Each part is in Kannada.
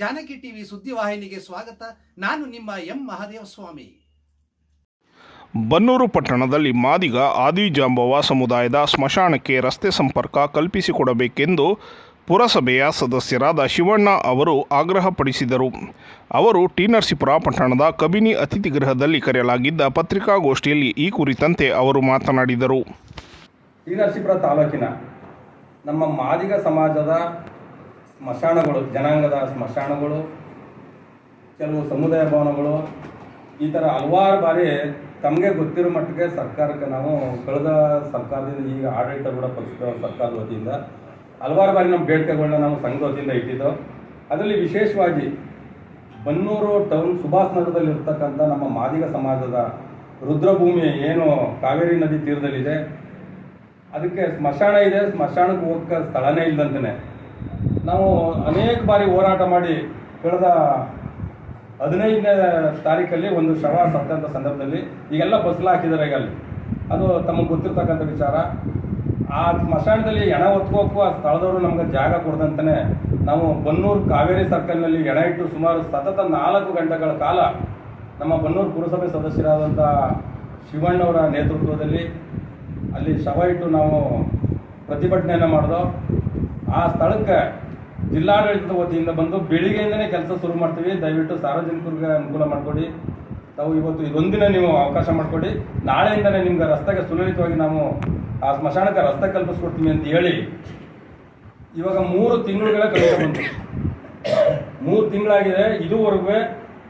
ಜಾನಕಿ ಟಿವಿ ಸುದ್ದಿವಾಹಿನಿಗೆ ಸ್ವಾಗತ. ನಾನು ನಿಮ್ಮ ಎಂ ಮಹಾದೇವ ಸ್ವಾಮಿ ಬನ್ನೂರು ಪಟ್ಟಣದಲ್ಲಿ ಮಾದಿಗ ಆದಿಜಾಂಬವ ಸಮುದಾಯದ ಸ್ಮಶಾನಕ್ಕೆ ರಸ್ತೆ ಸಂಪರ್ಕ ಕಲ್ಪಿಸಿಕೊಡಬೇಕೆಂದು ಪುರಸಭೆಯ ಸದಸ್ಯರಾದ ಶಿವಣ್ಣ ಅವರು ಆಗ್ರಹಪಡಿಸಿದರು ಅವರು ಟಿ ನರಸೀಪುರ ಪಟ್ಟಣದ ಕಬಿನಿ ಅತಿಥಿ ಗೃಹದಲ್ಲಿ ಕರೆಯಲಾಗಿದ್ದ ಪತ್ರಿಕಾಗೋಷ್ಠಿಯಲ್ಲಿ ಈ ಕುರಿತಂತೆ ಅವರು ಮಾತನಾಡಿದರು. ಟಿ ನರಸೀಪುರ ತಾಲೂಕಿನ ನಮ್ಮ ಮಾದಿಗ ಸಮಾಜದ ಸ್ಮಶಾನಗಳು, ಜನಾಂಗದ ಸ್ಮಶಾನಗಳು, ಕೆಲವು ಸಮುದಾಯ ಭವನಗಳು, ಈ ಥರ ಹಲವಾರು ಬಾರಿ ತಮಗೆ ಗೊತ್ತಿರೋ ಮಟ್ಟಿಗೆ ಸರ್ಕಾರಕ್ಕೆ ನಾವು ಕಳೆದ ಸರ್ಕಾರದಿಂದ ಈಗ ಆಡಳಿತ ಕೂಡ ಪಕ್ಷದ ಸರ್ಕಾರದ ವತಿಯಿಂದ. ಹಲವಾರು ಬಾರಿ ನಮ್ಮ ಬೇಡಿಕೆಗಳನ್ನ ನಾವು ಸಂಘದ ವತಿಯಿಂದ ಇಟ್ಟಿದ್ದು. ಅದರಲ್ಲಿ ವಿಶೇಷವಾಗಿ ಬನ್ನೂರು ಟೌನ್ ಸುಭಾಷ್ ನಗರದಲ್ಲಿರ್ತಕ್ಕಂಥ ನಮ್ಮ ಮಾದಿಗ ಸಮಾಜದ ರುದ್ರಭೂಮಿ ಏನು ಕಾವೇರಿ ನದಿ ತೀರದಲ್ಲಿದೆ. ಅದಕ್ಕೆ ಸ್ಮಶಾನ ಇದೆ. ಸ್ಮಶಾನಕ್ಕೆ ಹೋಗಕ್ಕೆ ಸ್ಥಳನೇ ಇಲ್ಲದಂತೆ ನಾವು ಅನೇಕ ಬಾರಿ ಹೋರಾಟ ಮಾಡಿ ಕಳೆದ ಹದಿನೈದನೇ ತಾರೀಕಲ್ಲಿ ಒಂದು ಶವ ಸತ್ತಂಥ ಸಂದರ್ಭದಲ್ಲಿ ಈಗೆಲ್ಲ ಬಸ್ಲ ಹಾಕಿದ್ದಾರೆ ಈಗ ಅಲ್ಲಿ ಅದು ತಮಗೆ ಗೊತ್ತಿರ್ತಕ್ಕಂಥ ವಿಚಾರ. ಆ ಸ್ಮಶಾನದಲ್ಲಿ ಎಣ ಹೊತ್ಕೋಕ್ಕೂ ಆ ಸ್ಥಳದವರು ನಮ್ಗೆ ಜಾಗ ಕೊಡ್ದಂತಾನೆ ನಾವು ಬನ್ನೂರು ಕಾವೇರಿ ಸರ್ಕಲ್ನಲ್ಲಿ ಎಣ ಇಟ್ಟು ಸುಮಾರು ಸತತ ನಾಲ್ಕು ಗಂಟೆಗಳ ಕಾಲ ನಮ್ಮ ಬನ್ನೂರು ಪುರಸಭೆ ಸದಸ್ಯರಾದಂಥ ಶಿವಣ್ಣವರ ನೇತೃತ್ವದಲ್ಲಿ ಅಲ್ಲಿ ಶವ ಇಟ್ಟು ನಾವು ಪ್ರತಿಭಟನೆಯನ್ನು ಮಾಡಿದೋ, ಆ ಸ್ಥಳಕ್ಕೆ ಜಿಲ್ಲಾಡಳಿತದ ವತಿಯಿಂದ ಬಂದು ಬೆಳಿಗ್ಗೆಯಿಂದನೇ ಕೆಲಸ ಶುರು ಮಾಡ್ತೀವಿ. ದಯವಿಟ್ಟು ಸಾರ್ವಜನಿಕರಿಗೆ ಅನುಕೂಲ ಮಾಡಿಕೊಡಿ. ತಾವು ಇವತ್ತು ಇದೊಂದಿನ ನೀವು ಅವಕಾಶ ಮಾಡಿಕೊಡಿ. ನಾಳೆಯಿಂದನೇ ನಿಮ್ಗೆ ರಸ್ತೆಗೆ ಸುಲಲಿತವಾಗಿ ನಾವು ಆ ಸ್ಮಶಾನಕ್ಕೆ ರಸ್ತೆ ಕಲ್ಪಿಸ್ಕೊಡ್ತೀವಿ ಅಂತ ಹೇಳಿ ಇವಾಗ ಮೂರು ತಿಂಗಳುಗಳ ಕಳೆದ ಬಂತು. ಮೂರು ತಿಂಗಳಾಗಿದೆ. ಇದುವರೆಗೂ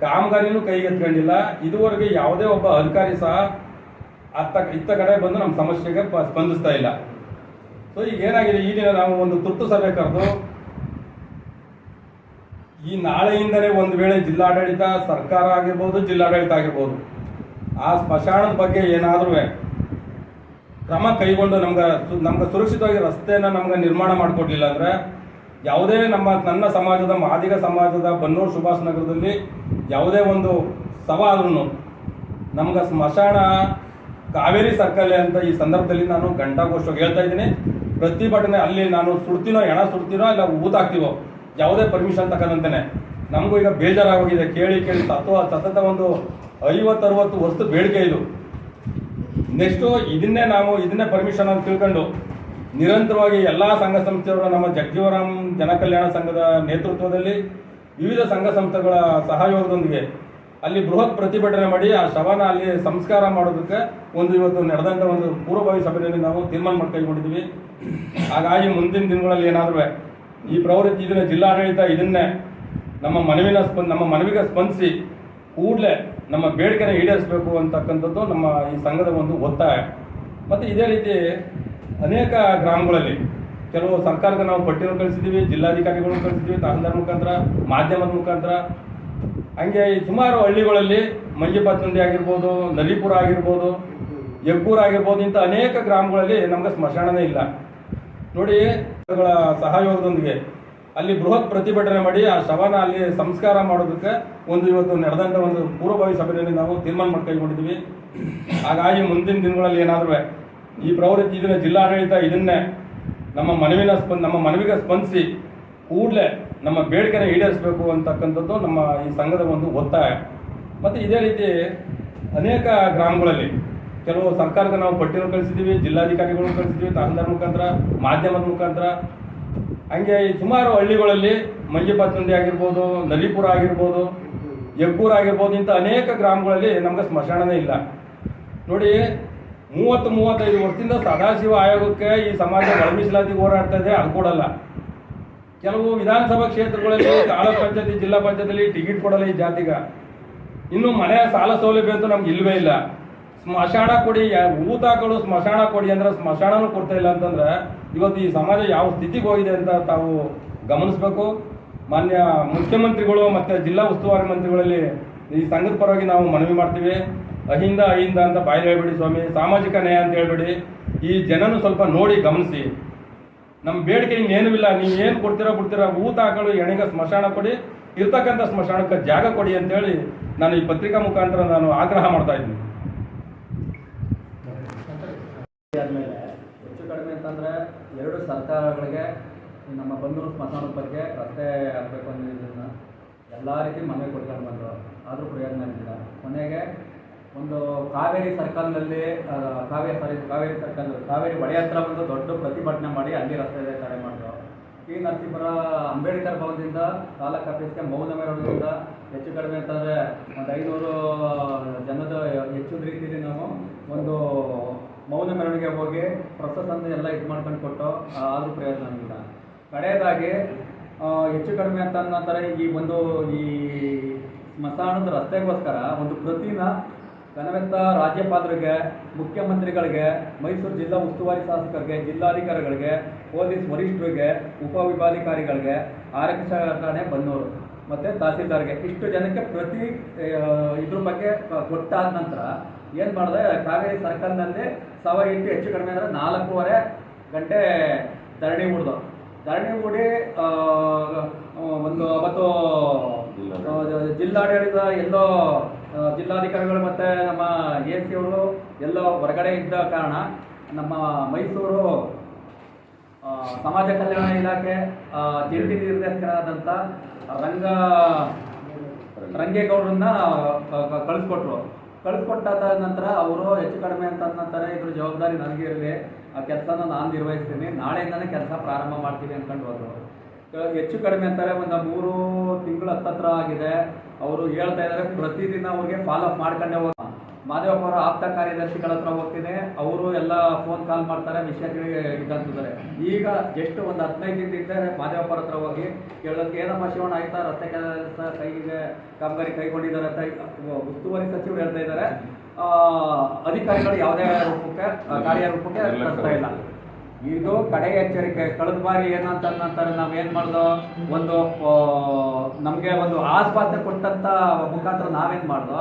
ಕಾಮಗಾರಿನೂ ಕೈಗೆತ್ಕೊಂಡಿಲ್ಲ ಇದುವರೆಗೆ ಯಾವುದೇ ಒಬ್ಬ ಅಧಿಕಾರಿ ಸಹ ಅತ್ತ, ಇತ್ತ ಕಡೆ ಬಂದು ನಮ್ಮ ಸಮಸ್ಯೆಗೆ ಸ್ಪಂದಿಸ್ತಾ ಇಲ್ಲ. ಸೊ ಈಗ ಏನಾಗಿದೆ? ಈ ದಿನ ನಾವು ಒಂದು ತುರ್ತು ಸಭೆ ಕರೆದು ಈ ನಾಳೆಯಿಂದಲೇ ಒಂದು ವೇಳೆ ಜಿಲ್ಲಾಡಳಿತ ಸರ್ಕಾರ ಆಗಿರ್ಬೋದು, ಜಿಲ್ಲಾಡಳಿತ ಆಗಿರ್ಬೋದು, ಆ ಸ್ಮಶಾನದ ಬಗ್ಗೆ ಏನಾದರೂ ಕ್ರಮ ಕೈಗೊಂಡು ನಮ್ಗೆ ನಮ್ಗೆ ಸುರಕ್ಷಿತವಾಗಿ ರಸ್ತೆಯನ್ನು ನಮ್ಗೆ ನಿರ್ಮಾಣ ಮಾಡಿಕೊಡ್ಲಿಲ್ಲ ಅಂದರೆ ಯಾವುದೇ ನಮ್ಮ, ನನ್ನ ಸಮಾಜದ, ಮಾದಿಗ ಸಮಾಜದ, ಬನ್ನೂರು ಸುಭಾಷ್ ನಗರದಲ್ಲಿ ಯಾವುದೇ ಒಂದು ಆದ್ರೂ ನಮ್ಗೆ ಸ್ಮಶಾನ ಕಾವೇರಿ ಸರ್ಕಲ್ ಅಂತ ಈ ಸಂದರ್ಭದಲ್ಲಿ ನಾನು ಘಂಟಾಘೋಷವಾಗಿ ಹೇಳ್ತಾ ಇದ್ದೀನಿ. ಪ್ರತಿಭಟನೆ ಅಲ್ಲಿ ನಾನು ಸುಡ್ತೀನೋ ಹೆಣ ಸುಡ್ತೀನೋ, ಇಲ್ಲ ಊತ ಹಾಕ್ತೀವೋ ಯಾವುದೇ ಪರ್ಮಿಷನ್ ತಗೊಂಡಂತಾನೆ ನಮಗೂ ಈಗ ಬೇಜಾರಾಗೋಗಿದೆ. ಕೇಳಿ ಕೇಳಿ ಸತ್ತು ಸತತ ಒಂದು ಐವತ್ತು, ಅರವತ್ತು ವಸ್ತು ಬೇಡಿಕೆ ಇದು. ನೆಕ್ಸ್ಟು ಇದನ್ನೇ ನಾವು ಇದನ್ನೇ ಪರ್ಮಿಷನ್ ಅಂತ ತಿಳ್ಕೊಂಡು ನಿರಂತರವಾಗಿ ಎಲ್ಲ ಸಂಘ ಸಂಸ್ಥೆಯವರು ನಮ್ಮ ಜಗಜೀವರಾಮ್ ಜನಕಲ್ಯಾಣ ಸಂಘದ ನೇತೃತ್ವದಲ್ಲಿ ವಿವಿಧ ಸಂಘ ಸಂಸ್ಥೆಗಳ ಸಹಯೋಗದೊಂದಿಗೆ ಅಲ್ಲಿ ಬೃಹತ್ ಪ್ರತಿಭಟನೆ ಮಾಡಿ ಆ ಶವನ ಅಲ್ಲಿ ಸಂಸ್ಕಾರ ಮಾಡೋದಕ್ಕೆ ಒಂದು ಇವತ್ತು ನಡೆದಂಥ ಒಂದು ಪೂರ್ವಭಾವಿ ಸಭೆಯಲ್ಲಿ ನಾವು ತೀರ್ಮಾನ ಮಾಡಿ ಕೈಗೊಂಡಿದ್ದೀವಿ ಹಾಗಾಗಿ ಮುಂದಿನ ದಿನಗಳಲ್ಲಿ ಏನಾದರೂ ಈ ಪ್ರವೃತ್ತಿ ಇದನ್ನ ಜಿಲ್ಲಾಡಳಿತ ಇದನ್ನೇ ನಮ್ಮ ಮನವಿನ ಸ್ಪಂದ ನಮ್ಮ ಮನವಿಗೆ ಸ್ಪಂದಿಸಿ ಕೂಡಲೇ ನಮ್ಮ ಬೇಡಿಕೆನ ಈಡೇರಿಸಬೇಕು ಅಂತಕ್ಕಂಥದ್ದು ನಮ್ಮ ಈ ಸಂಘದ ಒಂದು ಒತ್ತಾಯ. ಮತ್ತು ಇದೇ ರೀತಿ ಅನೇಕ ಗ್ರಾಮಗಳಲ್ಲಿ ಕೆಲವು ಸರ್ಕಾರಕ್ಕೆ ನಾವು ಪಟ್ಟಿಯನ್ನು ಕಳಿಸಿದ್ದೀವಿ ಜಿಲ್ಲಾಧಿಕಾರಿಗಳನ್ನು ಕಳಿಸಿದ್ದೀವಿ ತಹಸೀಲ್ದಾರ್ ಮುಖಾಂತರ, ಮಾಧ್ಯಮದ ಮುಖಾಂತರ. ಹಂಗೆ ಈ ಸುಮಾರು ಹಳ್ಳಿಗಳಲ್ಲಿ ಮಂಜುಪಾತುಂಡಿ ಆಗಿರ್ಬೋದು ನಲಿಪುರ ಆಗಿರ್ಬೋದು, ಯಗ್ಗೂರ್ ಆಗಿರ್ಬೋದು, ಇಂಥ ಅನೇಕ ಗ್ರಾಮಗಳಲ್ಲಿ ನಮ್ಗೆ ಸ್ಮಶಾನನೇ ಇಲ್ಲ. ನೋಡಿ ಸಹಯೋಗದೊಂದಿಗೆ ಅಲ್ಲಿ ಬೃಹತ್ ಪ್ರತಿಭಟನೆ ಮಾಡಿ ಆ ಶವನ ಅಲ್ಲಿ ಸಂಸ್ಕಾರ ಮಾಡೋದಕ್ಕೆ ಒಂದು ಇವತ್ತು ನಡೆದಂಥ ಒಂದು ಪೂರ್ವಭಾವಿ ಸಭೆಯಲ್ಲಿ ನಾವು ತೀರ್ಮಾನ ಮಾಡಿ ಹಾಗಾಗಿ ಮುಂದಿನ ದಿನಗಳಲ್ಲಿ ಏನಾದರೂ ಈ ಪ್ರವೃತ್ತಿ ಇದನ್ನ ಜಿಲ್ಲಾಡಳಿತ ಇದನ್ನೇ ನಮ್ಮ ಮನವಿನ ಸ್ಪಂದ ನಮ್ಮ ಮನವಿಗೆ ಸ್ಪಂದಿಸಿ ಕೂಡಲೇ ನಮ್ಮ ಬೇಡಿಕೆನ ಈಡೇರಿಸಬೇಕು ಅಂತಕ್ಕಂಥದ್ದು ನಮ್ಮ ಈ ಸಂಘದ ಒಂದು ಒತ್ತಾಯ. ಮತ್ತು ಇದೇ ರೀತಿ ಅನೇಕ ಗ್ರಾಮಗಳಲ್ಲಿ ಕೆಲವು ಸರ್ಕಾರಕ್ಕೆ ನಾವು ಪಟ್ಟಿಯನ್ನು ಕಳಿಸಿದ್ದೀವಿ, ಜಿಲ್ಲಾಧಿಕಾರಿಗಳನ್ನು ಕಳಿಸಿದ್ದೀವಿ, ತಹಸೀಲ್ದಾರ್ ಮುಖಾಂತರ, ಮಾಧ್ಯಮದ ಮುಖಾಂತರ. ಹಂಗೆ ಸುಮಾರು ಹಳ್ಳಿಗಳಲ್ಲಿ ಮಂಜುಪಾತುಂಡಿ ಆಗಿರ್ಬೋದು, ನಲಿಪುರ ಆಗಿರ್ಬೋದು, ಯಗ್ಗೂರ್ ಆಗಿರ್ಬೋದು, ಇಂಥ ಅನೇಕ ಗ್ರಾಮಗಳಲ್ಲಿ ನಮ್ಗೆ ಸ್ಮಶಾನನೇ ಇಲ್ಲ. ನೋಡಿ, ಮೂವತ್ತು, ಮೂವತ್ತೈದು ವರ್ಷದಿಂದ ಸದಾಶಿವ ಆಯೋಗಕ್ಕೆ ಈ ಸಮಾಜ ಒಳಮೀಸಲಾತಿ ಹೋರಾಡ್ತಾ ಇದೆ, ಅದು ಕೊಡಲ್ಲ ಕೆಲವು ವಿಧಾನಸಭಾ ಕ್ಷೇತ್ರಗಳಲ್ಲಿ, ತಾಲೂಕ್ ಪಂಚಾಯತಿ, ಜಿಲ್ಲಾ ಪಂಚಾಯತಿಲಿ ಟಿಕೆಟ್ ಕೊಡಲ್ಲ ಈ ಜಾತಿಗ. ಇನ್ನು ಮನೆಯ ಸಾಲ ಸೌಲಭ್ಯ ಅಂತೂ ನಮ್ಗೆ ಇಲ್ಲವೇ ಇಲ್ಲ. ಸ್ಮಶಾನ ಕೊಡಿ ಊತಾಕಳು ಸ್ಮಶಾನ ಕೊಡಿ ಅಂದ್ರೆ ಸ್ಮಶಾನನೂ ಕೊಡ್ತಾ ಇಲ್ಲ ಅಂತಂದ್ರೆ ಇವತ್ತು ಈ ಸಮಾಜ ಯಾವ ಸ್ಥಿತಿಗೆ ಹೋಗಿದೆ ಅಂತ ತಾವು ಗಮನಿಸಬೇಕು. ಮಾನ್ಯ ಮುಖ್ಯಮಂತ್ರಿಗಳು ಮತ್ತೆ ಜಿಲ್ಲಾ ಉಸ್ತುವಾರಿ ಮಂತ್ರಿಗಳಲ್ಲಿ ಈ ಸಂಘದ ಪರವಾಗಿ ನಾವು ಮನವಿ ಮಾಡ್ತೀವಿ. ಅಹಿಂದ ಅಹಿಂದ ಅಂತ ಬಾಯಿ ಹೇಳ್ಬೇಡಿ ಸ್ವಾಮಿ, ಸಾಮಾಜಿಕ ನ್ಯಾಯ ಅಂತ ಹೇಳ್ಬೇಡಿ. ಈ ಜನನು ಸ್ವಲ್ಪ ನೋಡಿ ಗಮನಿಸಿ. ನಮ್ಮ ಬೇಡಿಕೆ ಇನ್ನೇನು ಇಲ್ಲ. ನೀವು ಏನು ಕೊಡ್ತೀರಾ ಬಿಡ್ತೀರಾ ಊತ ಹಾಕಲು ಎಣೆಗ ಸ್ಮಶಾನ ಕೊಡಿ, ಇರ್ತಕ್ಕಂಥ ಸ್ಮಶಾನಕ್ಕೆ ಜಾಗ ಕೊಡಿ ಅಂತೇಳಿ ನಾನು ಈ ಪತ್ರಿಕಾ ಮುಖಾಂತರ ನಾನು ಆಗ್ರಹ ಮಾಡ್ತಾ ಇದ್ದೀನಿ ಆದಮೇಲೆ ಹೆಚ್ಚು ಕಡಿಮೆ ಅಂತಂದರೆ ಎರಡು ಸರ್ಕಾರಗಳಿಗೆ ನಮ್ಮ ಬನ್ನೂರು ಸ್ಮಶಾನದ ಬಗ್ಗೆ ರಸ್ತೆ ಆಗಬೇಕು ಅನ್ನೋದನ್ನು ಎಲ್ಲ ರೀತಿ ಮನೆ ಕೊಡ್ಕೊಂಡು ಬಂದರು. ಆದರೂ ಪ್ರಯೋಜನ ಇರಲಿಲ್ಲ ಕೊನೆಗೆ ಒಂದು ಕಾವೇರಿ ಸರ್ಕಲ್ನಲ್ಲಿ ಕಾವೇರಿ, ಸಾರಿ, ಕಾವೇರಿ ಸರ್ಕಲ್, ಕಾವೇರಿ ಒಡೆಯ ಹತ್ರ ಬಂದು ದೊಡ್ಡ ಪ್ರತಿಭಟನೆ ಮಾಡಿ ಅಲ್ಲಿ ರಸ್ತೆ ತಡೆ ಮಾಡಿದ್ರು. ಈ ನರಸೀಪುರ ಅಂಬೇಡ್ಕರ್ ಭವನದಿಂದ ತಾಲೂಕು ಆಫೀಸ್ಗೆ ಮೌನ ರೋಡ್ನಿಂದ ಹೆಚ್ಚು ಕಡಿಮೆ ಅಂತಂದರೆ ಒಂದು ಐನೂರು ಜನದ ಹೆಚ್ಚು ರೀತಿಯಲ್ಲಿ ನಾವು ಒಂದು ಮೌನ ಮೆರವಣಿಗೆ ಹೋಗಿ ಪ್ರೊಸೆಸ್ ಎಲ್ಲ ಇದು ಮಾಡ್ಕೊಂಡು ಕೊಟ್ಟು ಆದರೂ ಪ್ರಯೋಜನ ಇಲ್ಲ ಕಡೆಯದಾಗಿ ಹೆಚ್ಚು ಕಡಿಮೆ ಅಂತ ಅನ್ನೋಂತಾರೆ ಈ ಒಂದು, ಈ ಸ್ಮಶಾನದ ರಸ್ತೆಗೋಸ್ಕರ ಒಂದು ಪ್ರತಿನ ಘನವೆತ್ತ ರಾಜ್ಯಪಾಲರಿಗೆ, ಮುಖ್ಯಮಂತ್ರಿಗಳಿಗೆ, ಮೈಸೂರು ಜಿಲ್ಲಾ ಉಸ್ತುವಾರಿ ಶಾಸಕರಿಗೆ, ಜಿಲ್ಲಾಧಿಕಾರಿಗಳಿಗೆ, ಪೊಲೀಸ್ ವರಿಷ್ಠರಿಗೆ ಉಪವಿಭಾಧಿಕಾರಿಗಳಿಗೆ ಠಾಣೆ ಬನ್ನೂರು. ಮತ್ತು ತಹಸೀಲ್ದಾರ್ಗೆ. ಇಷ್ಟು ಜನಕ್ಕೆ ಪ್ರತಿ ಇದ್ರ ಬಗ್ಗೆ ಕೊಟ್ಟಾದ ನಂತರ ಏನು ಮಾಡಿದೆ ಕಾವೇರಿ ಸರ್ಕಲ್ನಲ್ಲಿ ಸವ ಇಂಟು ಹೆಚ್ಚು ಕಡಿಮೆ ಅಂದರೆ ನಾಲ್ಕೂವರೆ ಗಂಟೆ ಧರಣಿ ಹೂಡ್ದು ಧರಣಿ ಹೂಡಿ ಆ, ಒಂದು ಅವತ್ತು ಜಿಲ್ಲಾಡಳಿತ. ಎಲ್ಲೋ ಜಿಲ್ಲಾಧಿಕಾರಿಗಳು ಮತ್ತು ನಮ್ಮ ಎ ಸಿ ಅವರು ಎಲ್ಲೋ ಹೊರಗಡೆ ಇದ್ದ ಕಾರಣ ನಮ್ಮ ಮೈಸೂರು ಸಮಾಜ ಕಲ್ಯಾಣ ಇಲಾಖೆ ಜಂಟಿ ನಿರ್ದೇಶಕರಾದಂಥ ರಂಗ ರಂಗೇಗೌಡರನ್ನ ಕಳಿಸ್ಕೊಟ್ರು. ಕಳಿಸ್ಕೊಟ್ಟಾದ ನಂತರ ಅವರು ಹೆಚ್ಚು ಕಡಿಮೆ ಅಂತ ಅಂತಾರೆ ಇದ್ರ ಜವಾಬ್ದಾರಿ ನನಗೆ ಇರಲಿ, ಆ ಕೆಲಸನ ನಾನು ನಿರ್ವಹಿಸ್ತೀನಿ ನಾಳೆಯಿಂದನೇ ಕೆಲಸ ಪ್ರಾರಂಭ ಮಾಡ್ತೀನಿ ಅನ್ಕೊಂಡು ಹೋದ್ರು. ಹೆಚ್ಚು ಕಡಿಮೆ ಅಂತಾರೆ ಒಂದು ಮೂರು ತಿಂಗಳು ಹತ್ತತ್ರ ಆಗಿದೆ, ಅವರು ಹೇಳ್ತಾ ಇದ್ದಾರೆ ಪ್ರತಿದಿನ ಅವ್ರಿಗೆ ಫಾಲೋಅಪ್ ಮಾಡ್ಕೊಂಡೇ ಹೋಗ ಮಾದೇವಪ್ಪ ಅವರ ಆಪ್ತ ಕಾರ್ಯದರ್ಶಿಗಳ ಹತ್ರ ಹೋಗ್ತೀನಿ ಫೋನ್ ಕಾಲ್ ಮಾಡ್ತಾರೆ ವಿಷಯಗಳಿಗೆ ಇದಂತಿದ್ದಾರೆ ಈಗ ಜಸ್ಟ್ ಒಂದು ಹದಿನೈದು ದಿನದಿಂದ ಇದ್ದೆ ಅವ್ರ ಹತ್ರ ಹೋಗಿ ಕೇಳೋದಕ್ಕೆ ಏನಮ್ಮ ಶಿವಣ್ಣ ಆಯ್ತಾ? ರಸ್ತೆ ಕೆಲಸ ಕೈಗೆ ಕಾಮಗಾರಿ ಕೈಗೊಂಡಿದ್ದಾರೆ ಅಂತ ಉಸ್ತುವಾರಿ ಸಚಿವರು ಹೇಳ್ತಾ ಇದ್ದಾರೆ. ಆ, ಅಧಿಕಾರಿಗಳು ಯಾವುದೇ ರೂಪಕ್ಕೆ ಕಾರ್ಯ ರೂಪಕ್ಕೆ ತರ್ತಾ ಇಲ್ಲ. ಇದು ಕಡೆ ಎಚ್ಚರಿಕೆ ಕಳೆದ ಬಾರಿ ಏನಂತ ನಂತರ ನಾವೇನ್ ಮಾಡ್ದೋ? ಒಂದು ನಮಗೆ ಒಂದು ಆಸ್ಪತ್ರೆ ಕೊಟ್ಟಂತ ಮುಖಾಂತರ ನಾವೇನ್ ಮಾಡ್ದೋ?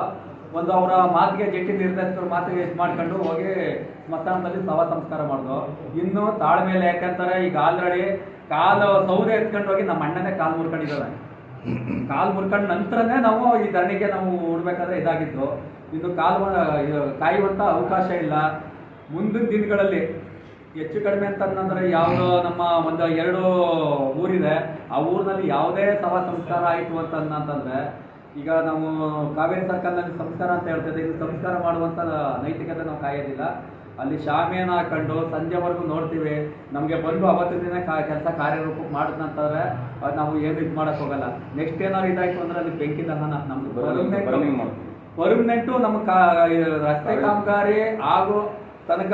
ಒಂದು ಅವರ ಮಾತಿಗೆ ಜಟ್ಟಿ ನಿರ್ದೇಶಕರ ಮಾತಿಗೆ ಇದು ಮಾಡ್ಕೊಂಡು ಹೋಗಿ ಸ್ಮಶಾನದಲ್ಲಿ ಸವ ಸಂಸ್ಕಾರ ಮಾಡಿದ್ರು ಇನ್ನು ತಾಳ್ಮೇಲೆ ಯಾಕಂತಾರೆ, ಈಗ ಆಲ್ರೆಡಿ ಕಾಲು ಸೌದೆ ಎತ್ಕೊಂಡು ಹೋಗಿ ನಮ್ಮ ಅಣ್ಣನೇ ಕಾಲು ಮುರ್ಕೊಂಡಿದ್ದಾರೆ ಕಾಲು ಮುರ್ಕೊಂಡ ನಂತರನೇ ನಾವು ಈ ಧರಣಿಗೆ ನಾವು ಉಡ್ಬೇಕಾದ್ರೆ ಇದಾಗಿದ್ದು. ಇನ್ನು ಕಾಲು ಕಾಯುವಂತ ಅವಕಾಶ ಇಲ್ಲ. ಮುಂದಿನ ದಿನಗಳಲ್ಲಿ ಹೆಚ್ಚು ಕಡಿಮೆ ಅಂತಂದ್ರೆ ಯಾವುದೋ ನಮ್ಮ ಒಂದು ಎರಡು ಊರಿದೆ. ಆ ಊರಿನಲ್ಲಿ ಯಾವುದೇ ಸವ ಸಂಸ್ಕಾರ ಆಯಿತು ಅಂತಂದ್ರೆ ಈಗ ನಾವು ಕಾವೇರಿ ಸರ್ಕಲ್ನಲ್ಲಿ ಸಂಸ್ಕಾರ ಅಂತ ಹೇಳ್ತಿದ್ದೆ ಇದು ಸಂಸ್ಕಾರ ಮಾಡುವಂತ ನೈತಿಕತೆ ನಾವು ಕಾಯೋದಿಲ್ಲ. ಅಲ್ಲಿ ಶಾಮಿಯಾನ ಹಾಕೊಂಡು ಸಂಜೆವರೆಗೂ ನೋಡ್ತೀವಿ. ನಮಗೆ ಬಂದು ಅವತ್ತಿನ ದಿನ ಕೆಲಸ ಕಾರ್ಯರೂಪಕ್ಕೆ ಮಾಡಿದ್ನಂತಂದ್ರೆ ಅದು ನಾವು ಏನು ಇದು ಮಾಡಕ್ ಹೋಗಲ್ಲ. ನೆಕ್ಸ್ಟ್ ಏನಾದ್ರು ಇದಾಯ್ತು ಅಂದ್ರೆ ಅಲ್ಲಿ ಬೆಂಕಿ ದಹನ ನಮ್ದು. ಪರ್ಮನೆಂಟು ನಮ್ಮ ಕಾ ರಸ್ತೆ ಕಾಮಗಾರಿ ಹಾಗೂ ತನಕ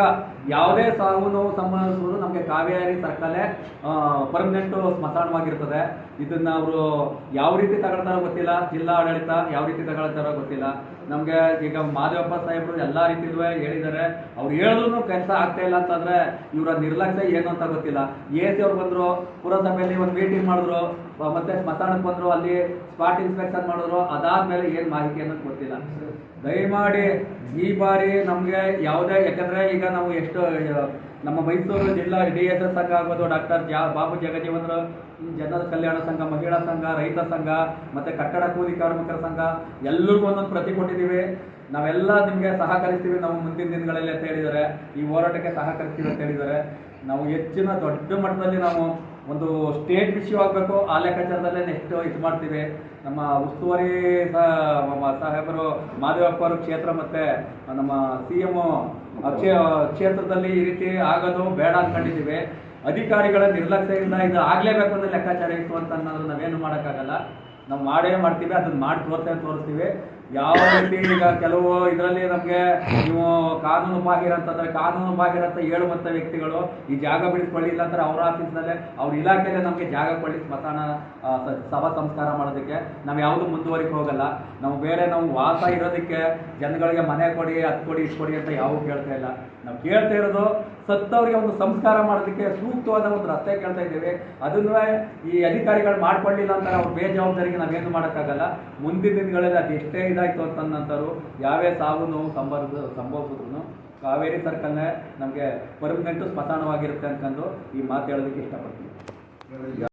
ಯಾವುದೇ ಸಾವು ನೋವು ನಮಗೆ ಕಾವೇರಿ ಸರ್ಕಲೇ ಪರ್ಮನೆಂಟ್ ಸ್ಮಶಾನವಾಗಿರ್ತದೆ. ಇದನ್ನ ಅವರು ಯಾವ ರೀತಿ ತಗೊಳ್ತಾರೋ ಗೊತ್ತಿಲ್ಲ. ಜಿಲ್ಲಾ ಆಡಳಿತ ಯಾವ ರೀತಿ ತಗೊಳ್ತಾರೋ ಗೊತ್ತಿಲ್ಲ. ನಮಗೆ ಈಗ ಮಾದೇವಪ್ಪ ಸಾಹೇಬರು ಎಲ್ಲ ರೀತಿಯಲ್ಲೂ ಹೇಳಿದ್ದಾರೆ. ಅವ್ರು ಹೇಳಿದ್ರು ಕೆಲಸ ಆಗ್ತಾ ಇಲ್ಲ ಅಂತಂದ್ರೆ ಇವರ ನಿರ್ಲಕ್ಷ್ಯ ಏನು ಅಂತ ಗೊತ್ತಿಲ್ಲ. ಎ ಸಿ ಅವ್ರು ಬಂದ್ರು, ಪುರಸಭೆಯಲ್ಲಿ ಒಂದು ಮೀಟಿಂಗ್ ಮಾಡಿದ್ರು ಮತ್ತೆ ಸ್ಮಶಾನಕ್ಕೆ ಬಂದ್ರು, ಅಲ್ಲಿ ಸ್ಪಾಟ್ ಇನ್ಸ್ಪೆಕ್ಷನ್ ಮಾಡಿದ್ರು. ಅದಾದ್ಮೇಲೆ ಏನು ಮಾಹಿತಿ ಅನ್ನೋದು ಗೊತ್ತಿಲ್ಲ. ದಯಮಾಡಿ ಈ ಬಾರಿ ನಮಗೆ ಯಾವುದೇ, ಯಾಕಂದರೆ ಈಗ ನಾವು ಎಷ್ಟು, ನಮ್ಮ ಮೈಸೂರು ಜಿಲ್ಲಾ ಡಿ ಎಸ್ ಎಸ್ ಸಂಘ ಆಗ್ಬೋದು, ಡಾಕ್ಟರ್ ಜಾ, ಬಾಬು ಜಗಜೀವನರ ಜನರ ಕಲ್ಯಾಣ ಸಂಘ, ಮಹಿಳಾ ಸಂಘ, ರೈತ ಸಂಘ, ಮತ್ತೆ ಕಟ್ಟಡ ಕೂಲಿ ಕಾರ್ಮಿಕರ ಸಂಘ, ಎಲ್ಲರಿಗೂ ಒಂದೊಂದು ಪ್ರತಿ ಕೊಟ್ಟಿದ್ದೀವಿ. ನಾವೆಲ್ಲ ನಿಮಗೆ ಸಹಕರಿಸ್ತೀವಿ. ನಾವು ಮುಂದಿನ ದಿನಗಳಲ್ಲಿ ಅಂತ ಹೇಳಿದ್ದಾರೆ. ಈ ಹೋರಾಟಕ್ಕೆ ಸಹಕರಿಸ್ತೀವಿ ಅಂತ ಹೇಳಿದ್ದಾರೆ. ನಾವು ಹೆಚ್ಚಿನ ದೊಡ್ಡ ಮಟ್ಟದಲ್ಲಿ ನಾವು ಒಂದು ಸ್ಟೇಟ್ ವಿಷಯವಾಗಬೇಕು ಆ ಲೆಕ್ಕಾಚಾರದಲ್ಲೇ ನೆಕ್ಸ್ಟ್ ಇದು ಮಾಡ್ತೀವಿ. ನಮ್ಮ ಉಸ್ತುವಾರಿ ಸಾಹೇಬರು ಮಾದೇವಪ್ಪ ಅವರು ಕ್ಷೇತ್ರ ಮತ್ತೆ ನಮ್ಮ ಸಿ ಎಂ ಕ್ಷೇತ್ರದಲ್ಲಿ ಈ ರೀತಿ ಆಗೋದು ಬೇಡ ಅಂದ್ಕೊಂಡಿದ್ದೀವಿ ಅಧಿಕಾರಿಗಳ ನಿರ್ಲಕ್ಷ್ಯದಿಂದ ಇದು ಆಗ್ಲೇಬೇಕು ಅನ್ನೋ ಲೆಕ್ಕಾಚಾರ ಇತ್ತು ಅಂತ ಅನ್ನೋದು ನಾವೇನು ಮಾಡೋಕ್ಕಾಗಲ್ಲ. ನಾವು ಮಾಡೇ ಮಾಡ್ತೀವಿ, ಅದನ್ನ ಮಾಡಿ ತೋರ್ತೇವೆ ತೋರಿಸ್ತೀವಿ. ಯಾವ ರೀತಿ ಈಗ ಕೆಲವು ಇದರಲ್ಲಿ ನಮಗೆ ನೀವು ಕಾನೂನು ಬಾಹಿರ ಅಂತಂದ್ರೆ ಕಾನೂನು ಬಾಹಿರ ಅಂತ ಹೇಳುವಂಥ ವ್ಯಕ್ತಿಗಳು ಈ ಜಾಗ ಬಿಡಿಸ್ಕೊಳ್ಳಿ ಇಲ್ಲ ಅಂದ್ರೆ ಅವ್ರ ಆಫೀಸ್ನಲ್ಲೇ ಅವ್ರ ಇಲಾಖೆಯಲ್ಲೇ ನಮಗೆ ಜಾಗ ಕೊಡಿ, ಸ್ಮಶಾನ ಸಭಾ ಸಂಸ್ಕಾರ ಮಾಡೋದಕ್ಕೆ. ನಾವು ಯಾವುದು ಮುಂದುವರಿಕೆ ಹೋಗಲ್ಲ. ನಾವು ಬೇರೆ ನಾವು ವಾಸ ಇರೋದಕ್ಕೆ ಜನಗಳಿಗೆ ಮನೆ ಕೊಡಿ ಅದು ಕೊಡಿ ಇದು ಕೊಡಿ ಅಂತ ಯಾವ ಕೇಳ್ತಾ ಇಲ್ಲ. ನಾವು ಕೇಳ್ತಾ ಇರೋದು ಸತ್ತವರಿಗೆ ಒಂದು ಸಂಸ್ಕಾರ ಮಾಡೋದಕ್ಕೆ ಸೂಕ್ತವಾದ ಒಂದು ರಸ್ತೆ ಕೇಳ್ತಾ ಇದ್ದೇವೆ. ಅದನ್ನು ಈ ಅಧಿಕಾರಿಗಳು ಮಾಡ್ಕೊಳ್ಳಿಲ್ಲ ಅಂತ ಅವ್ರ ಬೇಜವಾಬ್ದಾರಿಗೆ ನಾವೇನು ಮಾಡೋಕ್ಕಾಗಲ್ಲ. ಮುಂದಿನ ದಿನಗಳಲ್ಲಿ ಅದು ಎಷ್ಟೇ ಅಂತ ಅಂತಂದಂಥವ್ರು ಯಾವೇ ಸಾವು ನೋವು ಸಂಭವಿಸ ಸಂಭವಿಸಿದ್ರು ಕಾವೇರಿ ಸರ್ಕಲ್ನೇ ನಮಗೆ ಪರ್ಮನೆಂಟು ಸ್ಮಶಾನವಾಗಿರುತ್ತೆ ಅಂತಂದು ಈ ಮಾತು ಹೇಳೋದಕ್ಕೆ ಇಷ್ಟಪಡ್ತೀನಿ.